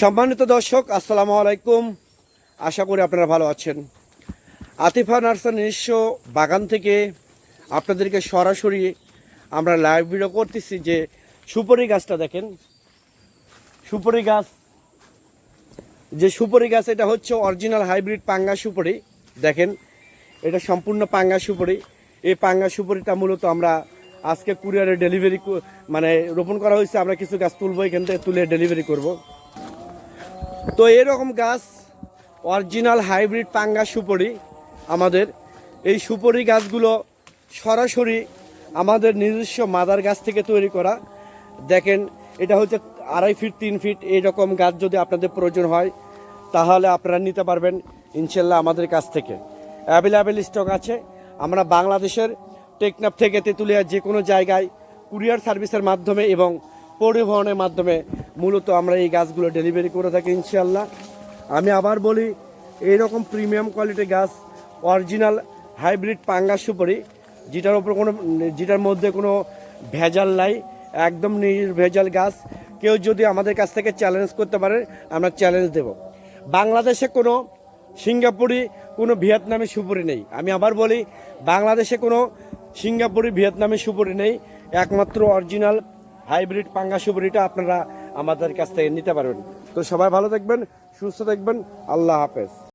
সম্মানিত দর্শক, আসসালামু আলাইকুম। আশা করি আপনারা ভালো আছেন। আতিফা নার্সার নিজস্ব বাগান থেকে আপনাদেরকে সরাসরি আমরা লাইভ ভিডিও করতেছি যে সুপারি গাছটা দেখেন। সুপারি গাছ, যে সুপারি গাছ, এটা হচ্ছে অরিজিনাল হাইব্রিড পাঙ্গা সুপারি। দেখেন, এটা সম্পূর্ণ পাঙ্গা সুপারি। এই পাঙ্গা সুপারিটা মূলত আমরা আজকে কুরিয়ারে ডেলিভারি মানে রোপণ করা হয়েছে। আমরা কিছু গাছ তুলবো, এখান থেকে তুলে ডেলিভারি করব। তো এরকম গাছ অরিজিনাল হাইব্রিড পাঙ্গা সুপরি আমাদের। এই সুপরি গাছগুলো সরাসরি আমাদের নিজস্ব মাদার গাছ থেকে তৈরি করা। দেখেন, এটা হচ্ছে আড়াই ফিট, তিন ফিট এইরকম গাছ যদি আপনাদের প্রয়োজন হয়, তাহলে আপনারা নিতে পারবেন ইনশাল্লাহ আমাদের কাছ থেকে। অ্যাভেলেবেল স্টক আছে। আমরা বাংলাদেশের টেকনাফ থেকে তেঁতুলিয়া যে কোনো জায়গায় কুরিয়ার সার্ভিসের মাধ্যমে এবং পরিবহনের মাধ্যমে মূলত আমরা এই গাছগুলো ডেলিভারি করে থাকি ইনশাল্লাহ আমি আবার বলি, এইরকম প্রিমিয়াম কোয়ালিটির গাছ অরিজিনাল হাইব্রিড পাঙ্গা সুপারি যেটার ওপর কোনো, যেটার মধ্যে কোনো ভেজাল নাই, একদম নির্ভেজাল গাছ, কেউ যদি আমাদের কাছ থেকে চ্যালেঞ্জ করতে পারে, আমরা চ্যালেঞ্জ দেব। বাংলাদেশে কোনো সিঙ্গাপুরি, কোনো ভিয়েতনামি সুপুরি নেই। আমি আবার বলি, বাংলাদেশে কোনো সিঙ্গাপুরি, ভিয়েতনামি সুপুরি নেই। একমাত্র অরিজিনাল হাইব্রিড পাঙ্গা সুপুরিটা আপনারা আমাদের কাছ থেকে নিতে পারবেন। তো সবাই ভালো থাকবেন সুস্থ থাকবেন। আল্লাহ হাফেজ।